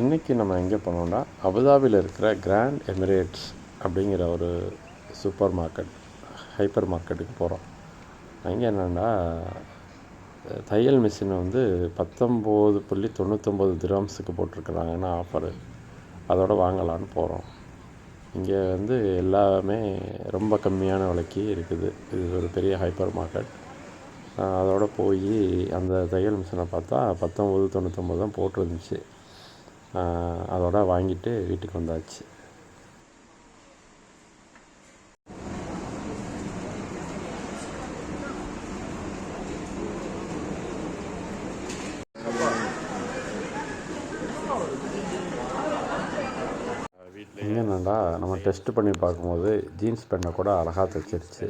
இன்றைக்கி நம்ம எங்கே போனோம்னா அபுதாபியில் இருக்கிற கிராண்ட் எமிரேட்ஸ் அப்படிங்கிற ஒரு சூப்பர் மார்க்கெட் ஹைப்பர் மார்க்கெட்டுக்கு போகிறோம் அங்கே என்னென்னா தையல் மிஷின் வந்து பத்தொம்போது புள்ளி தொண்ணூத்தொம்பது திராம்ஸுக்கு போட்டிருக்குறாங்கன்னா ஆஃபரு அதோட வாங்கலான்னு போகிறோம் இங்கே வந்து எல்லாமே ரொம்ப கம்மியான விலைக்கு இருக்குது. இது ஒரு பெரிய ஹைப்பர் மார்க்கெட் அதோடு போய் அந்த தையல் மிஷினை பார்த்தா பத்தொம்பது தொண்ணூத்தொம்பது தான் போட்டிருந்துச்சு. அதோட வாங்கிட்டு வீட்டுக்கு வந்தாச்சு. இங்கே என்னடா நம்ம டெஸ்ட் பண்ணி பார்க்கும்போது ஜீன்ஸ் பேண்ட்டை கூட அழகாக தைச்சிருச்சு.